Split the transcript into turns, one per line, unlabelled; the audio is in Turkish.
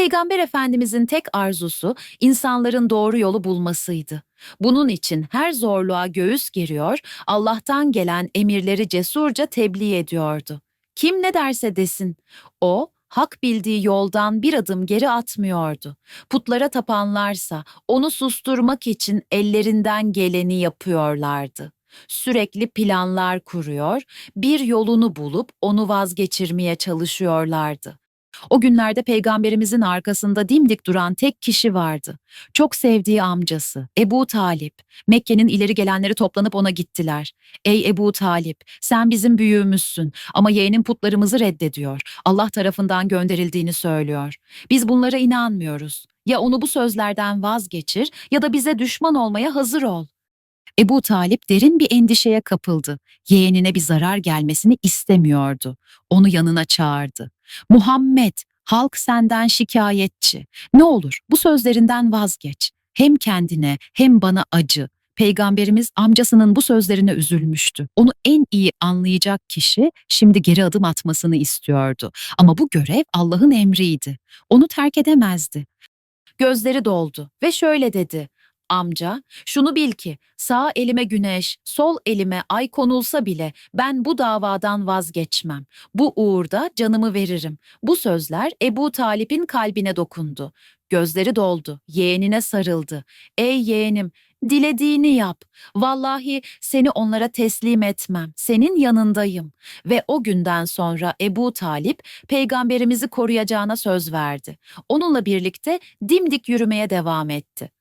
Peygamber Efendimizin tek arzusu insanların doğru yolu bulmasıydı. Bunun için her zorluğa göğüs geriyor, Allah'tan gelen emirleri cesurca tebliğ ediyordu. Kim ne derse desin, o hak bildiği yoldan bir adım geri atmıyordu. Putlara tapanlarsa onu susturmak için ellerinden geleni yapıyorlardı. Sürekli planlar kuruyor, bir yolunu bulup onu vazgeçirmeye çalışıyorlardı. O günlerde peygamberimizin arkasında dimdik duran tek kişi vardı. Çok sevdiği amcası Ebu Talip. Mekke'nin ileri gelenleri toplanıp ona gittiler. Ey Ebu Talip, sen bizim büyüğümüzsün ama yeğenin putlarımızı reddediyor. Allah tarafından gönderildiğini söylüyor. Biz bunlara inanmıyoruz. Ya onu bu sözlerden vazgeçir ya da bize düşman olmaya hazır ol. Ebu Talip derin bir endişeye kapıldı. Yeğenine bir zarar gelmesini istemiyordu. Onu yanına çağırdı. Muhammed, halk senden şikayetçi. Ne olur bu sözlerinden vazgeç. Hem kendine hem bana acı. Peygamberimiz amcasının bu sözlerine üzülmüştü. Onu en iyi anlayacak kişi şimdi geri adım atmasını istiyordu. Ama bu görev Allah'ın emriydi. Onu terk edemezdi. Gözleri doldu ve şöyle dedi. Amca, şunu bil ki sağ elime güneş, sol elime ay konulsa bile ben bu davadan vazgeçmem. Bu uğurda canımı veririm. Bu sözler Ebu Talip'in kalbine dokundu. Gözleri doldu, yeğenine sarıldı. Ey yeğenim, dilediğini yap. Vallahi seni onlara teslim etmem. Senin yanındayım. Ve o günden sonra Ebu Talip peygamberimizi koruyacağına söz verdi. Onunla birlikte dimdik yürümeye devam etti.